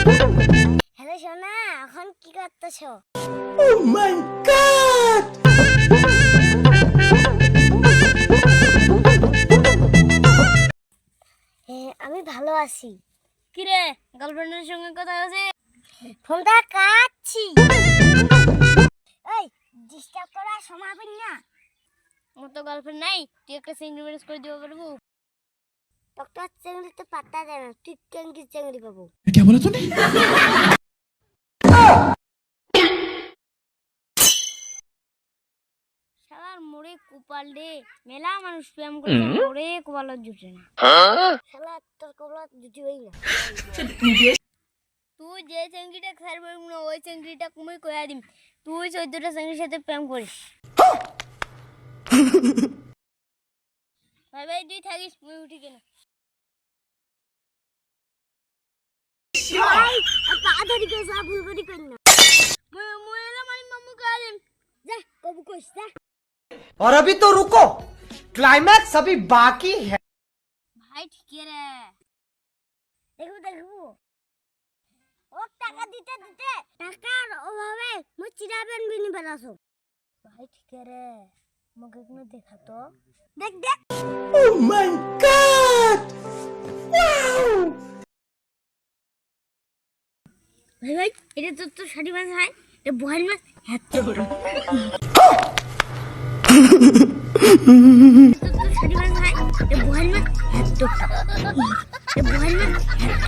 Hello সোনা এখন কি করতেছো? হ্যাঁ আমি ভালো আছি। কিরে গার্লফ্রেন্ডের সঙ্গে কথা আছে ফোনটা কাটছি। এই ডিস্টার্ব করার সময় না? আমার তো গার্লফ্রেন্ড নাই তুই একটা সিঙ্গেল করে দিতে পারব ডক্টর চেংড়ি তো পাত্তা দেয় না তুই কেঙ্গি চেংড়ি পাবো क्या बोला तूने শালার মোড়ে কুপাল রে মেলা মানুষ প্রেম করে মোড়ে কুপালত জুটে না শালা তোর কবলা জুটি হই না তুই যে চেঙ্গিটা খাইবে না ওই চেঙ্গিটা কুমির কয়া দিম তুই চোদ্দটা চেঙ্গির সাথে প্রেম করিস ভাই ভাই তুই থাকিস মুই উঠি কেন ভাই পা ধরি কই সব ভুল করি কই না মুই মুই এলাম আমি মামু কয়া দিম যা কবু কইস যা और अभी तो रुको क्लाइमैक्स अभी बाकी है ভাই ঠিকই রে দেখবো দেখবো ও টাকা দিতে দিতে টাকার অভাবে মুই চিরাবেন বিনি বেলাছো ভাই ঠিকই রে আমাকে কোনো দেখাতো দেখ দেখ Oh my god! ভাই ভাই, এটা তোর তো শাড়ি মাছ হয়। এটা বহাল মাছ এত বড়। বহাল মাছ এত বহাল মাছ এত